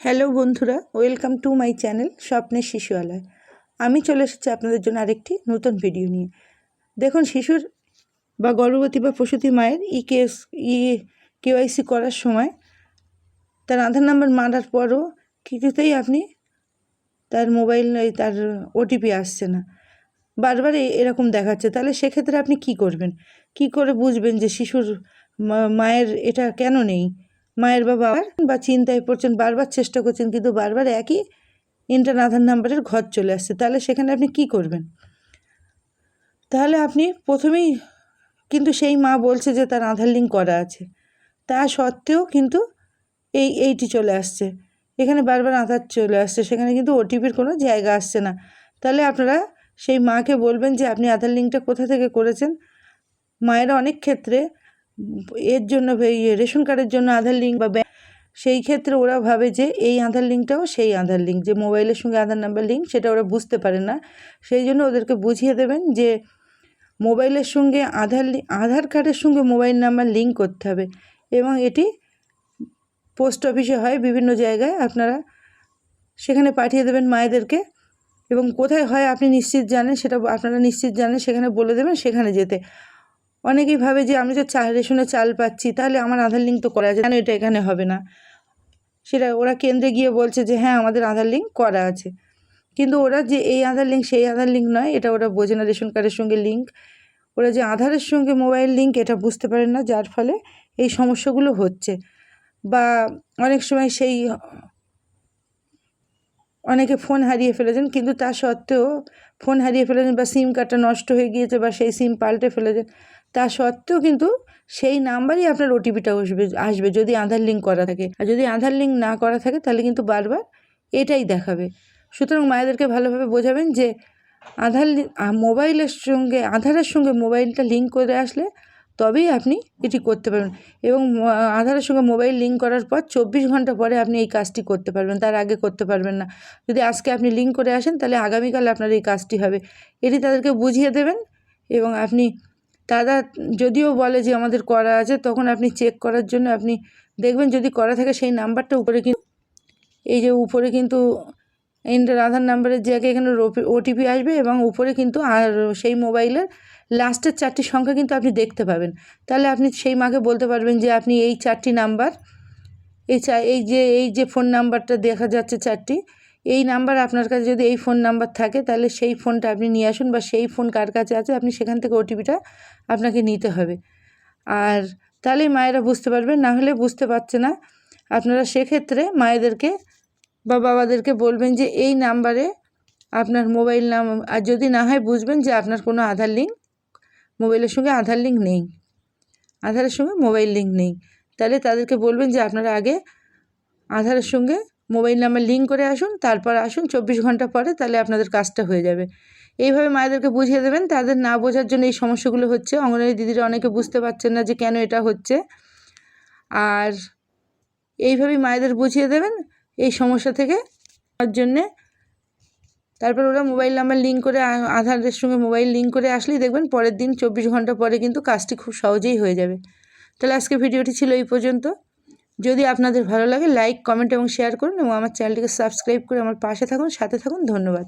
Hello বন্ধুরা, welcome to my channel স্বপ্নের শিশুয়ালয়। আমি চলে এসেছি আপনাদের জন্য আরেকটি নতুন ভিডিও নিয়ে। দেখুন, শিশুর বা গর্ভবতী বা প্রসূতি মায়ের ই কেস, ই কেওয়াইসি করার সময় তার আধার নাম্বার মারার পরও কিছুতেই আপনি তার মোবাইল, তার ওটিপি আসছে না। বারবার এরকম দেখাচ্ছে। তাহলে সেক্ষেত্রে আপনি কি করবেন? কি করে বুঝবেন যে শিশুর মায়ের এটা কেন নেই? মায়ের বা বাবার বা চিন্তায় পড়ছেন, বারবার চেষ্টা করছেন, কিন্তু বারবার একই ইন্টার আধার নাম্বারের ঘর চলে আসছে। তাহলে সেখানে আপনি কি করবেন? তাহলে আপনি প্রথমেই কিন্তু সেই মা বলছে যে তার আধার লিঙ্ক করা আছে। তা সত্ত্বেও কিন্তু এই, এইটি চলে আসছে। এখানে বারবার আধার চলে আসছে, সেখানে কিন্তু ওটিপির কোনো জায়গা আসছে না। তাহলে আপনারা সেই মাকে বলবেন যে আপনি আধার লিঙ্কটা কোথা থেকে করেছেন? মায়েরা অনেক ক্ষেত্রে এর জন্য রেশন কার্ডের জন্য আধার লিঙ্ক বা সেই ক্ষেত্রে ওরা ভাবে যে এই আধার লিঙ্কটাও সেই আধার লিঙ্ক, যে মোবাইলের সঙ্গে আধার নাম্বার লিঙ্ক সেটা ওরা বুঝতে পারে না। সেই জন্য ওদেরকে বুঝিয়ে দেবেন যে মোবাইলের সঙ্গে আধার আধার কার্ডের সঙ্গে মোবাইল নাম্বার লিঙ্ক করতে হবে এবং এটি পোস্ট অফিসে হয় বিভিন্ন জায়গায়, আপনারা সেখানে পাঠিয়ে দেবেন মায়েদেরকে এবং কোথায় হয় আপনি নিশ্চিত জানেন সেটা আপনারা নিশ্চিত জানেন, সেখানে বলে দেবেন সেখানে যেতে। অনেকেই ভাবে যে, আমি তো চা রেশনে চাল পাচ্ছি, তাহলে আমার আধার লিঙ্ক তো করা আছে। কেন এটা এখানে হবে না? সেটা ওরা কেন্দ্রে গিয়ে বলছে যে হ্যাঁ আমাদের আধার লিঙ্ক করা আছে। কিন্তু ওরা যে, এই আধার লিঙ্ক সেই আধার লিঙ্ক নয়, এটা ওরা বোঝে না রেশন কার্ডের সঙ্গে লিঙ্ক ওরা যে, আধারের সঙ্গে মোবাইল লিঙ্ক এটা বুঝতে পারেন না, যার ফলে এই সমস্যাগুলো হচ্ছে। বা অনেক সময় সেই অনেকে ফোন হারিয়ে ফেলেছেন, কিন্তু তা সত্ত্বেও ফোন হারিয়ে ফেলেছেন বা সিম কার্ডটা নষ্ট হয়ে গিয়েছে বা সেই সিম পাল্টে ফেলেছেন। তা সত্ত্বেও কিন্তু সেই নাম্বারই আপনার ওটিপিটা আসবে আসবে যদি আধার লিঙ্ক করা থাকে। আর যদি আধার লিঙ্ক না করা থাকে, তাহলে কিন্তু বারবার এটাই দেখাবে। সুতরাং মায়েদেরকে ভালোভাবে বোঝাবেন যে আধার মোবাইলের সঙ্গে, আধারের সঙ্গে মোবাইলটা লিঙ্ক করে আসলে তবেই আপনি এটি করতে পারবেন। এবং আধারের সঙ্গে মোবাইল লিঙ্ক করার পর চব্বিশ ঘণ্টা পরে আপনি এই কাজটি করতে পারবেন, তার আগে করতে পারবেন না। যদি আজকে আপনি লিঙ্ক করে আসেন, তাহলে আগামীকাল আপনার এই কাজটি হবে। এটি তাদেরকে বুঝিয়ে দেবেন এবং আপনি তারা যদিও বলে যে আমাদের করা আছে, তখন আপনি চেক করার জন্য আপনি দেখবেন যদি করা থাকে সেই নাম্বারটা উপরে কিন্তু এই যে উপরে কিন্তু ইন্টার আধার নাম্বারের জায়গায় এখানে ওটিপি আসবে এবং উপরে কিন্তু আর সেই মোবাইলের লাস্টের চারটি সংখ্যা কিন্তু আপনি দেখতে পাবেন। তাহলে আপনি সেই মাকে বলতে পারবেন যে আপনি এই চারটি নাম্বার, এই চা, এই যে এই যে ফোন নাম্বারটা দেখা যাচ্ছে চারটি এই নাম্বার আপনার কাছে যদি এই ফোন নাম্বার থাকে, তাহলে সেই ফোনটা আপনি নিয়ে আসুন বা সেই ফোন কার কাছে আছে, আপনি সেখান থেকে ওটিপিটা আপনাকে নিতে হবে। আর তাহলেই মায়েরা বুঝতে পারবে না হলে বুঝতে পারছে না। আপনারা সেক্ষেত্রে মায়েদেরকে বা বাবাদেরকে বলবেন যে, এই নাম্বারে আপনার মোবাইল নাম, আর যদি না হয় বুঝবেন যে আপনার কোনো আধার লিঙ্ক, মোবাইলের সঙ্গে আধার লিঙ্ক নেই। আধারের সঙ্গে মোবাইল লিঙ্ক নেই। তাহলে তাদেরকে বলবেন যে, আপনারা আগে আধারের সঙ্গে মোবাইল নাম্বার লিঙ্ক করে আসুন, তারপর আসুন, চব্বিশ ঘণ্টা পরে তাহলে আপনাদের কাজটা হয়ে যাবে। এইভাবে মায়েদেরকে বুঝিয়ে দেবেন, তাদের না বোঝার জন্য এই সমস্যাগুলো হচ্ছে। অঙ্গনওয়াড়ি দিদিরা অনেকে বুঝতে পারছেন না যে কেন এটা হচ্ছে। আর এইভাবেই মায়েদের বুঝিয়ে দেবেন এই সমস্যা থেকে তার জন্যে। তারপর ওরা মোবাইল নাম্বার লিঙ্ক করে আধারের সঙ্গে মোবাইল লিঙ্ক করে আসলেই দেখবেন পরের দিন চব্বিশ ঘণ্টা পরে কিন্তু কাজটি খুব সহজেই হয়ে যাবে। তাহলে আজকে ভিডিওটি ছিল এই পর্যন্ত। যদি আপনাদের ভালো লাগে লাইক কমেন্ট এবং শেয়ার করুন এবং আমার চ্যানেলটিকে সাবস্ক্রাইব করে আমার পাশে থাকুন, সাথে থাকুন, ধন্যবাদ।